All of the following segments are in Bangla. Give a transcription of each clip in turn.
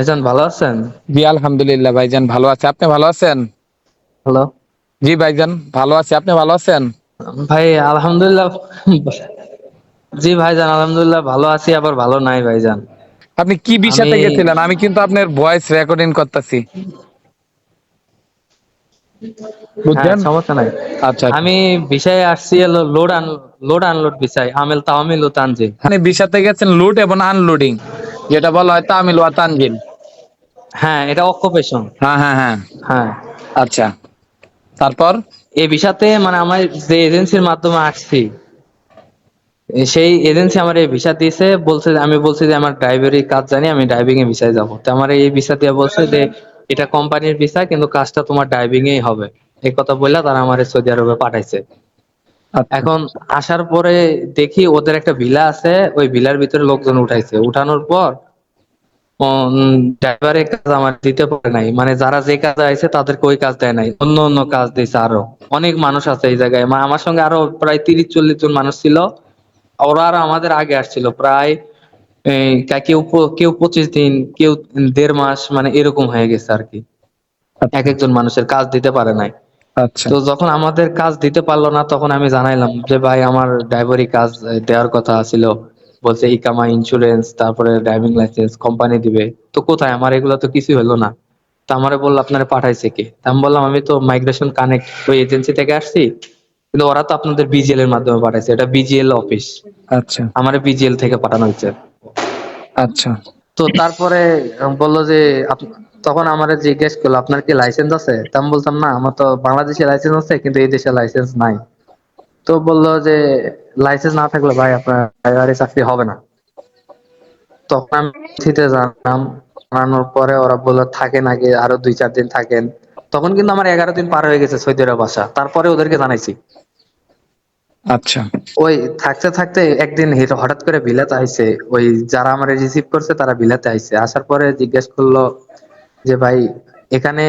ভাইজান ভালো আছেন? জি আলহামদুলিল্লাহ ভাইজান ভালো আছে। আপনি ভালো আছেন? হ্যালো। জি ভাইজান ভালো আছি। আপনি ভালো আছেন? ভাই আলহামদুলিল্লাহ জি ভাইজান আলহামদুলিল্লাহ ভালো আছি আবার ভালো নাই ভাইজান। আপনি কি বিষয়তে গেছিলেন? আমি কিন্তু আপনার ভয়েস রেকর্ডিং করতেছি। হ্যাঁ বুঝছেন সমস্যা নাই। আচ্ছা আচ্ছা। আমি বিষয়ে আসছি হলো লোড আন লোড আনলোড বিষয়। আমেল তাহমিল ও তানজিল। আপনি বিষয়তে গেছেন লুট এবং আনলোডিং যেটা বলা হয় তামিল ও তানজিল। হ্যাঁ এটা অকুপেশন হ্যাঁ হ্যাঁ হ্যাঁ। হ্যাঁ। আচ্ছা। তারপর? এই বিষয়তে মানে আমার যে এজেন্সির মাধ্যমে আসছি সেই এজেন্সি আমার এই ভিসা দিয়েছে বলছে আমি বলছি যে আমার ড্রাইভারি কাজ জানি আমি ড্রাইভিং এ ভিসায় যাব। তো আমার এই ভিসা দিয়ে বলছে যে এটা কোম্পানির ভিসা কিন্তু কাজটা তোমার ড্রাইভিং এই হবে। এই কথা বললা তারা আমার সৌদি আরবে পাঠাইছে। আচ্ছা। এখন আসার পরে দেখি ওদের একটা ভিলা আছে ওই ভিলার ভিতরে লোকজন উঠাইছে। উঠানোর পর ড্রাইভারের কাজ আমার দিতে পারে নাই। মানে যারা যে কাজে আইছে তাদেরকে ওই কাজ দেয় নাই। অন্য অন্য কাজ দিয়েছে আরও। অনেক মানুষ আছে এই জায়গায়। আমার সঙ্গে আরও প্রায় তিরিশ চল্লিশ জন মানুষ ছিল। ওরা আর আমাদের আগে আসছিল। প্রায় কেউ কেউ পঁচিশ দিন কেউ দেড় মাস মানে এরকম হয়ে গেছে আর কি। এক একজন মানুষের কাজ দিতে পারে নাই। আচ্ছা। তো যখন আমাদের কাজ দিতে পারল না তখন আমি জানাইলাম যে ভাই আমার ড্রাইভারি কাজ দেওয়ার কথা ছিল। বলছে ইকামা ইন্স্যুরেন্স তারপরে ড্রাইভিং লাইসেন্স কোম্পানি দিবে। তো কোথায়? আমার এগুলো তো কিছুই হলো না। তো আমারে বলল আপনারা পাঠাইছে কে? আমি বললাম আমি তো মাইগ্রেশন কানেক্ট ওই এজেন্সি থেকে আসছি কিন্তু ওরা তো আপনাদের বিজিএল এর মাধ্যমে পাঠাইছে। এটা বিজিএল অফিস আচ্ছা। আমার বিজিএল থেকে পাঠানো হচ্ছে আচ্ছা। তো তারপরে বলল যে তখন আমার জিজ্ঞেস করল আপনার কি লাইসেন্স আছে? তা আমি বলতাম না আমার তো বাংলাদেশে লাইসেন্স আছে কিন্তু এই দেশে লাইসেন্স নাই। তো বলল যে লাইসেন্স না থাকলে ভাই আপনার ড্রাইভারি চাকরি হবে না। তখন আমি চিঠিতে জানালাম জানানোর পরে ওরা বলল থাকেন আগে আরও দুই চার দিন থাকেন। তখন কিন্তু আমার এগারো দিন পার হয়ে গেছে সৌদি আরব আসা। তারপরে ওদেরকে জানাইছি। আচ্ছা। ওই থাকতে থাকতে একদিন হঠাৎ করে বিলাতে আইছে। ওই যারা আমার রিসিভ করছে তারা বিলাতে আইছে। আসার পরে জিজ্ঞেস করল যে ভাই এখানে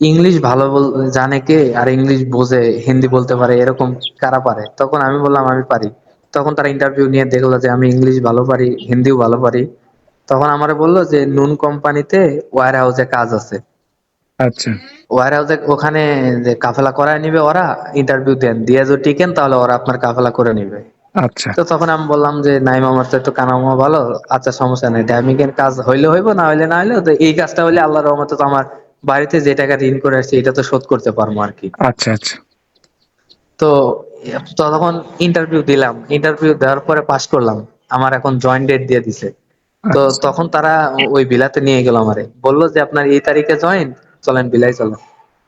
ইংলিশ ভালো বল- জানে কে আর ইংলিশ বোঝে হিন্দি বলতে পারে এরকম কারা পারে? তখন আমি বললাম আমি পারি। তখন তারা ইন্টারভিউ নিয়ে দেখল যে আমি ইংলিশ ভালো পারি হিন্দিও ভালো পারি। তখন আমারে বলল যে নুন কোম্পানিতে ওয়ার হাউসে কাজ আছে। আচ্ছা। ওয়ার হাউসে ওখানে যে কাফেলা করায় নিবে ওরা ইন্টারভিউ দেন। দিয়ে যদি টিকেন তাহলে ওরা আপনার কাফেলা করে নিবে। আচ্ছা। তো তখন আমি বললাম যে নাইম আমার তো একটু কানামা ভালো। আচ্ছা সমস্যা নেই। ড্যামিং এর কাজ হইলে হইব না হইলে না হইলে তো এই কাজটা হইলে আল্লাহর রহমতে তো আমার বাড়িতে যে টাকা ঋণ করে আসছি এটা তো শোধ করতে পারব আর কি। আচ্ছা আচ্ছা। তো তখন ইন্টারভিউ দিলাম। ইন্টারভিউ দেওয়ার পরে পাশ করলাম। আমার এখন জয়েন্ট ডেট দিয়ে দিছে। তো আচ্ছা। তখন তারা ওই বিলাতে নিয়ে গেল আমারে। বলল যে আপনার এই তারিখে জয়েন চলেন বিলাই চলো।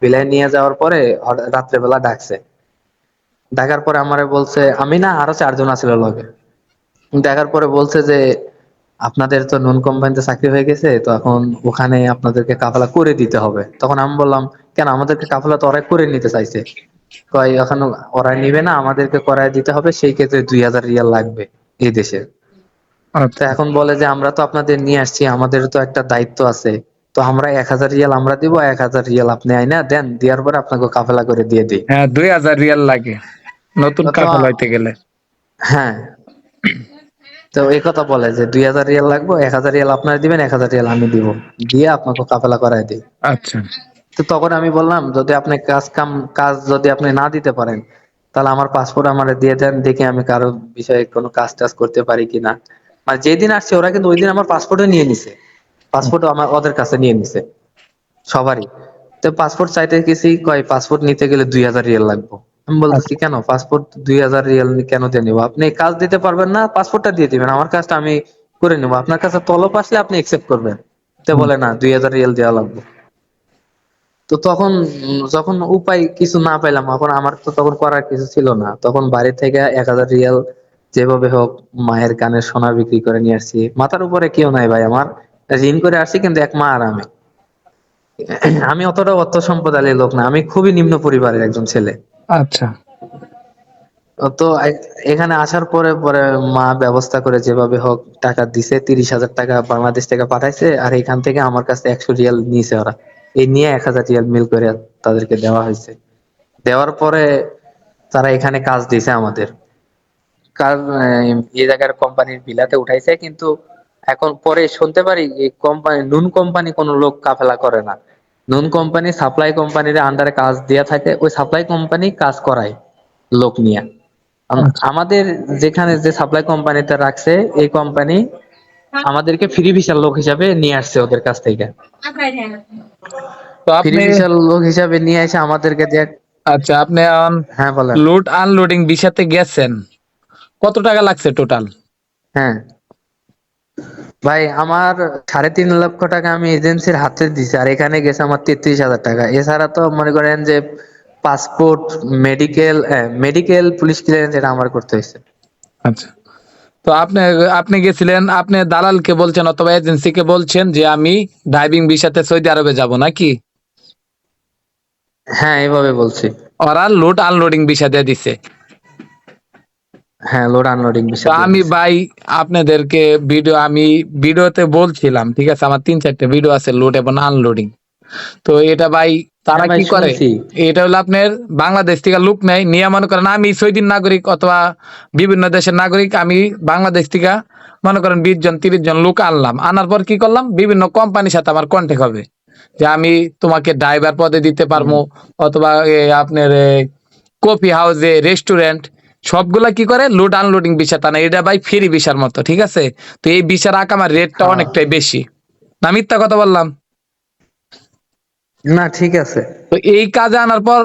বিলাই নিয়ে যাওয়ার পরে রাত্রেবেলা ডাকছে। ডাকার পরে আমারে বলছে আমি না আরও চারজন আছিল লগে। দেখার পরে বলছে যে আপনাদের তো নুন কোম্পানিতে চাকরি হয়ে গেছে তো এখন ওখানে আপনাদেরকে কাফেলা করে দিতে হবে। তখন আমি বললাম কেন আমাদেরকে কাফেলা তো ওরাই করে নিতে চাইছে। কয় এখন ওরাই নিবে না আমাদেরকে করায় দিতে হবে সেই ক্ষেত্রে দুই হাজার রিয়াল লাগবে এই দেশে। তো আচ্ছা এখন বলে যে আমরা তো আপনাদের নিয়ে আসছি আমাদের তো একটা দায়িত্ব আছে। তো আমরা এক হাজার রিয়াল আমরা দিব এক হাজার রিয়াল আপনি আইনা দেন দেওয়ার পরে আপনাকে কাফেলা করে দিয়ে দিই। হ্যাঁ দুই হাজার রিয়াল লাগে। নতুন তো- কাপড় হইতে গেলে। হ্যাঁ। তো এই কথা বলে যে দুই হাজার রিয়াল লাগবে এক হাজার রিয়াল আপনার দিবেন এক হাজার রিয়াল আমি দিব। দিয়ে আপনাকে কাফেলা করাই দিই। আচ্ছা। তো তখন আমি বললাম যদি আপনি কাজ কাম কাজ যদি আপনি না দিতে পারেন তাহলে আমার পাসপোর্ট আমার দিয়ে দেন দেখি আমি কারও বিষয়ে কোনো কাজ টাজ করতে পারি কিনা মানে যেদিন আসছে ওরা কিন্তু ওই দিন আমার পাসপোর্টও নিয়ে নিছে। পাসপোর্ট আমার ওদের কাছে নিয়ে নিছে। সবারই। তো পাসপোর্ট চাইতে গেছি কয় পাসপোর্ট নিতে গেলে দুই হাজার রিয়াল লাগবে। আমি বলতেছি কেন? পাসপোর্ট দুই হাজার রিয়াল কেন দিয়ে নিবো? আপনি কাজ দিতে পারবেন না পাসপোর্টটা দিয়ে দিবেন। আমার কাজটা আমি করে নেব। আপনার কাছে তলব আসলে আপনি একসেপ্ট করবেন। তো বলে না দুই হাজার রিয়াল দেওয়া লাগবে। তো তখন যখন উপায় কিছু না পেলাম এখন আমার তো তখন করার কিছু ছিল না। তখন বাড়ি থেকে এক হাজার রিয়াল যেভাবে হোক মায়ের কানের সোনা বিক্রি করে নিয়ে আসছি। মাথার উপরে কেউ নাই ভাই আমার। ঋণ করে আসছি কিন্তু এক মা আর আমি। আমি অতটা অর্থ সম্পদালী লোক না। আমি খুবই নিম্ন পরিবারের একজন ছেলে। আচ্ছা। তো এখানে আসার পরে পরে মা ব্যবস্থা করে যেভাবে হোক টাকা দিছে, তিরিশ হাজার টাকা বাংলাদেশ থেকে পাঠাইছে, আর এখান থেকে আমার কাছে একশো রিয়াল নিয়েছে ওরা। এই নিয়ে এক হাজার রিয়াল মিল করে তাদেরকে দেওয়া হয়েছে। দেওয়ার পরে তারা এখানে কাজ দিছে আমাদের। কাজ এই জায়গার কোম্পানির বিলাতে উঠাইছে, কিন্তু এখন পরে শুনতে পারি কোম্পানি নুন কোম্পানি কোনো লোক কাফেলা করে না। নুন কোম্পানি সাপ্লাই কোম্পানির আন্ডারে কাজ দেয়া থাকে ওই সাপ্লাই কোম্পানি কাজ করায় লোক নিয়ে। আচ্ছা। আমাদের যেখানে যে সাপ্লাই কোম্পানিতে রাখছে এই কোম্পানি আমাদেরকে ফ্রি ভিসার লোক হিসাবে নিয়ে আসছে ওদের কাছ থেকে। তো ফ্রি ভিসার লোক হিসাবে নিয়ে এসে আমাদেরকে আচ্ছা আপনি হ্যাঁ বলেন। লোড আনলোডিং বিষয়তে গেছেন। কত টাকা লাগছে টোটাল হ্যাঁ। ভাই আমার সাড়ে তিন লক্ষ টাকা আমি এজেন্সির হাতে দিছি আর এখানে গেছে আমার তেত্রিশ হাজার টাকা। এছাড়া তো মনে করেন যে passport medical medical police clearance এটা আমার করতে হয়েছে। আচ্ছা। তো আপনি আপনি গেছিলেন আপনি দালালকে বলছেন অথবা এজেন্সিকে বলছেন যে আমি ড্রাইভিং বিষয়তে সৌদি আরবে যাব নাকি? হ্যাঁ এইভাবে বলছি। ওরা লোড আনলোডিং বিষয় দিয়ে দিছে। হ্যাঁ লোড আনলোডিং বিষয় আমি ভাই আপনাদেরকে ভিডিও আমি ভিডিওতে বলছিলাম ঠিক আছে? আমার তিন চারটে ভিডিও আছে লোড এবং আনলোডিং তো এটা ভাই তারা হ্যাঁ কি করে? এটা হলো আপনার বাংলাদেশ থেকে লোক নেয়। নিয়ে মনে করেন আমি সৌদির নাগরিক অথবা বিভিন্ন দেশের নাগরিক আমি বাংলাদেশ থেকে মনে করেন বিশ জন তিরিশ জন লোক আনলাম। আনার পর কি করলাম? বিভিন্ন কোম্পানির সাথে আমার কন্ট্যাক্ট হবে। যে আমি তোমাকে ড্রাইভার পদে দিতে পারব অথবা আপনার কফি হাউসে রেস্টুরেন্ট সবগুলা কি করে? লোড আনলোডিং বিষয় তা না এটা ভাই ফ্রি বিষার মতো ঠিক আছে? তো এই বিষার আকামার রেটটা হ্যাঁ। অনেকটাই বেশি। না মিথ্যা কথা বললাম? না ঠিক আছে। তো এই কাজে আনার পর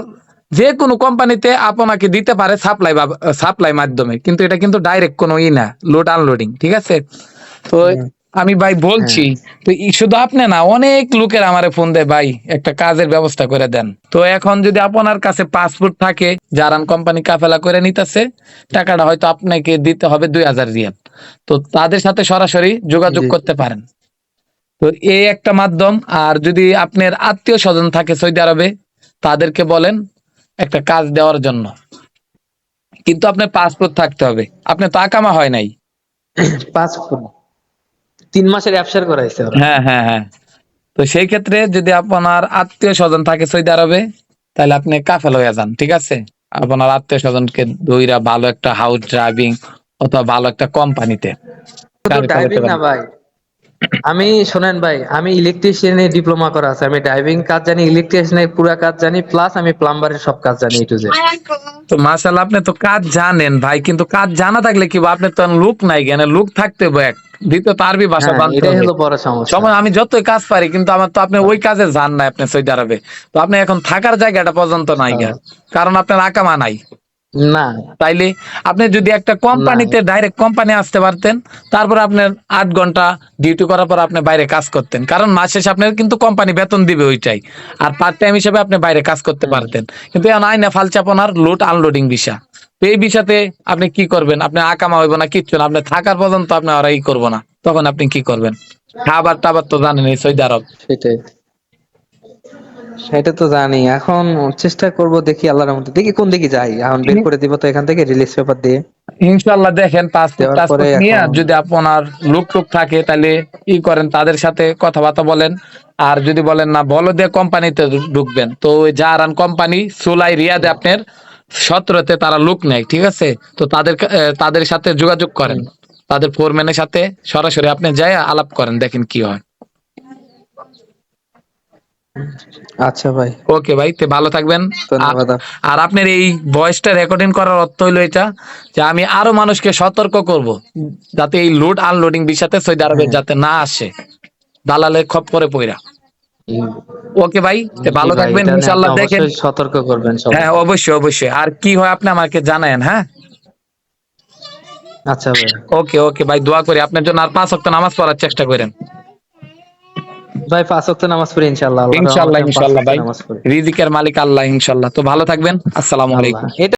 যে কোনো কোম্পানিতে আপনাকে দিতে পারে সাপ্লাই বা সাপ্লাই মাধ্যমে কিন্তু এটা কিন্তু ডাইরেক্ট কোনো ই না লোড আনলোডিং ঠিক আছে? তো হুম। আমি ভাই বলছি তো শুধু আপনি না অনেক লোকের আমারে ফোন দেয় ভাই একটা কাজের ব্যবস্থা করে দেন। তো এখন যদি আপনার কাছে পাসপোর্ট থাকে যারান কোম্পানি কাফেলা করে নিতেছে টাকাটা হয়তো আপনাকে দিতে হবে দুই হাজার রিয়াল। তো তাদের সাথে সরাসরি যোগাযোগ করতে পারেন। তো এই একটা মাধ্যম আর যদি আপনার আত্মীয় স্বজন থাকে সৌদি আরবে তাদেরকে বলেন একটা কাজ দেওয়ার জন্য। কিন্তু আপনার পাসপোর্ট থাকতে হবে। আপনার তো আকামা হয় নাই। পাসপোর্ট তিন মাসের ব্যবসার করাইছে হয়েছে হ্যাঁ হ্যাঁ হ্যাঁ। তো সেই ক্ষেত্রে যদি আপনার আত্মীয় স্বজন থাকে সৌদি আরবে তাহলে আপনি কাফেল হয়ে যান ঠিক আছে? আপনার আত্মীয় স্বজনকে দইরা ভালো একটা হাউস ড্রাইভিং অথবা ভালো একটা কোম্পানিতে ড্রাইভিং না ভাই আমি শোনেন ভাই আমি ইলেকট্রিশিয়ানে ডিপ্লোমা করা আছে আমি ড্রাইভিং কাজ জানি ইলেকট্রিশিয়ানের পুরো কাজ জানি প্লাস আমি প্লাম্বারের সব কাজ জানি এই টু জেড তো মাশাল্লাহ আপনি তো কাজ জানেন ভাই কিন্তু কাজ জানা থাকলে কি আপনি তো লুক নাই কেন? লুক থাকতে হবে এক। দ্বিতীয়ত আরবি ভাষা হ্যাঁ, জানতে এটাই হলো বড় সমস্যা। সময় আমি যতই কাজ পারি কিন্তু আমার তো আপনি ওই কাজে জান না আপনি সৌদি আরবে। তো আপনি এখন থাকার জায়গাটা পর্যন্ত নাই। হ্যাঁ। কারণ আপনার আকামা নাই। না। তাইলে আপনি যদি একটা কোম্পানিতে ডাইরেক্ট কোম্পানি আসতে পারতেন তারপর আপনার আট ঘণ্টা ডিউটি করার পর আপনি বাইরে কাজ করতেন। কারণ মাস শেষে আপনার কিন্তু কোম্পানি বেতন দিবে ওইটাই। আর পার্ট টাইম হিসেবে আপনি বাইরে কাজ করতে পারতেন। কিন্তু এখন আইনা ফালচাপনার লোড আনলোডিং বিষয়। তো এই বিষয়তে আপনি কি করবেন? আপনি আকামা হইব না কিচ্ছু না। আপনি থাকার পর্যন্ত আপনি ওরা ই করব না। তখন আপনি কি করবেন? খাবার টাবার তো জানেন এই সৌদি আরব। সেটাই। সেটা তো জানি। এখন চেষ্টা করব দেখি আল্লাহর রহমতে। দেখি কোন দিকে যাই। এখন বের করে দিব তো এখান থেকে রিলিজ পেপার দিয়ে। ইনশাল্লাহ দেখেন পাসপোর্ট টাসপোর্ট পরে নিয়ে যদি আপনার লোক টোক থাকে তাহলে ই করেন তাদের সাথে কথাবার্তা বলেন। আর যদি বলেন না বলো দিয়ে কোম্পানিতে ঢুকবেন। তো ওই জারান কোম্পানি সুলাই রিয়াদে আপনার সতেরোতে তারা লোক নেয় ঠিক আছে? তো তাদের তাদের সাথে যোগাযোগ করেন। তাদের ফোরম্যানের সাথে সরাসরি আপনি যাই আলাপ করেন দেখেন কি হয়। আচ্ছা ভাই। ওকে ভাই তে ভালো থাকবেন। আর আপনার এই ভয়েসটা রেকর্ডিং করার অর্থ হইল এটা যে আমি আরও মানুষকে সতর্ক করব যাতে এই লোড আনলোডিং বিষয়তে সৌদি আরবে। যাতে না আসে। দালালে খপ্পরে পইরা। হুম। ওকে ভাই ভালো থাকবেন ইনশাআল্লাহ দেখেন। সতর্ক করবেন হ্যাঁ অবশ্যই অবশ্যই। আর কি হয় আপনি আমাকে জানায়েন হ্যাঁ? আচ্ছা ভাই। ওকে ওকে ভাই দোয়া করি। আপনার জন্য আর পাঁচ ওয়াক্ত নামাজ পড়ার চেষ্টা করেন। ভাই পাঁচ ওয়াক্ত নামাজ পড়ি ইনশাআল্লাহ ইনশাআল্লাহ ইনশাআল্লাহ ভাই। রিজিকের মালিক আল্লাহ ইনশাআল্লাহ। তো ভালো থাকবেন আসসালামু আলাইকুম।